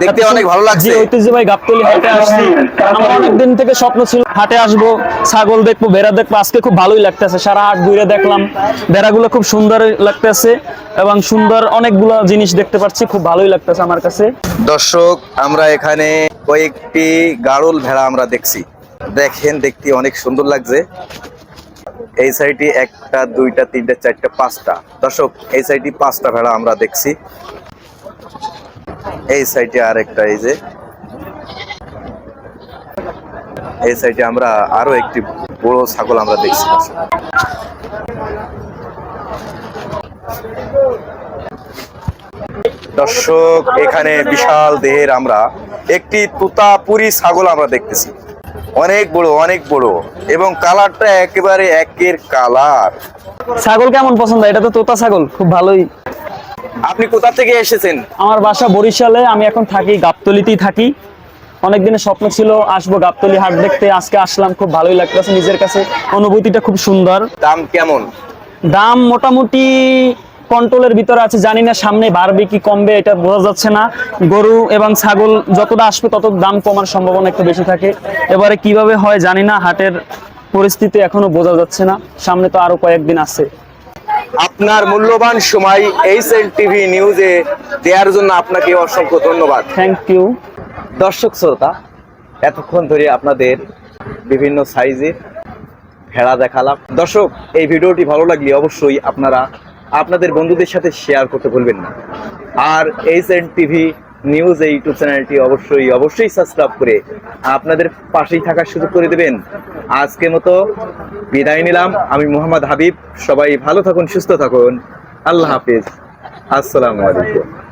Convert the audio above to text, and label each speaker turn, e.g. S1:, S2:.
S1: দেখতে অনেক ভালো লাগছে।
S2: ঐতিহ্যবাহী গাবতলি হাটে আসছি। আমার অনেক দিন থেকে স্বপ্ন ছিল হাটে আসব ছাগল দেখব ভেড়া দেখব। আজকে খুব ভালোই লাগতেছে। সারা হাট ঘুরে দেখলাম ভেড়াগুলো খুব সুন্দর লাগতেছে এবং সুন্দর অনেকগুলো জিনিস দেখতে পাচ্ছি। খুব ভালোই লাগতেছে আমার কাছে।
S1: দর্শক আমরা এখানে কয়েকটি গাড়ল ভেড়া আমরা দেখছি। দেখেন দেখতে অনেক সুন্দর লাগছে। এই সাইডে একটা দুইটা তিনটা চারটা পাঁচটা। দর্শক এই সাইডে পাঁচটা ভেড়া আমরা দেখছি। এই সাইডে আর একটা এই যে। এই সাইডে আমরা আরও একটি বড় ছাগল আমরা দেখছি। দর্শক। এখানে বিশাল দেহের আমরা একটি তুতাপুরি ছাগল আমরা দেখতেছি। অনেক বড় অনেক বড়, এবং কালারটা একেবারে একের কালার।
S2: ছাগল কেমন পছন্দ? এটা তো তোতা ছাগল, খুব ভালোই।
S1: আপনি কোথা থেকে এসেছেন?
S2: আমার বাসা বরিশালে আমি এখন থাকি গাবতলিতেই থাকি। অনেক দিনের স্বপ্ন ছিল আসব গাবতলি হাট দেখতে আজকে আসলাম খুব ভালোই লাগতেছে নিজের কাছে। অনুভূতিটা খুব সুন্দর।
S1: দাম কেমন?
S2: দাম মোটামুটি কন্ট্রোলের ভিতরে আছে জানি না সামনে বাড়বে কি কমবে এটা বোঝা যাচ্ছে না। গরু এবং ছাগল যতটা আসবে তত দাম কমার সম্ভাবনা একটু বেশি থাকে। এবারে কীভাবে হয় জানি না হাটের পরিস্থিতি এখনও বোঝা যাচ্ছে না। সামনে তো আরও কয়েকদিন আছে।
S1: আপনার মূল্যবান সময় এইচ এল টিভি নিউজে দেওয়ার জন্য আপনাকে অসংখ্য ধন্যবাদ।
S2: থ্যাংক ইউ
S1: দর্শক শ্রোতা, এতক্ষণ ধরে আপনাদের বিভিন্ন সাইজের ভেড়া দেখালাম। দর্শক, এই ভিডিওটি ভালো লাগলে অবশ্যই আপনারা আপনাদের বন্ধুদের সাথে শেয়ার করতে ভুলবেন না। আর এইচ এন টিভি নিউজ এই ইউটিউব চ্যানেলটি অবশ্যই অবশ্যই সাবস্ক্রাইব করে আপনাদের পাশেই থাকার সুযোগ করে দেবেন। আজকে মতো বিদায় নিলাম। আমি মোহাম্মদ হাবিব। সবাই ভালো থাকুন, সুস্থ থাকুন। আল্লাহ হাফিজ। আসসালামু আলাইকুম।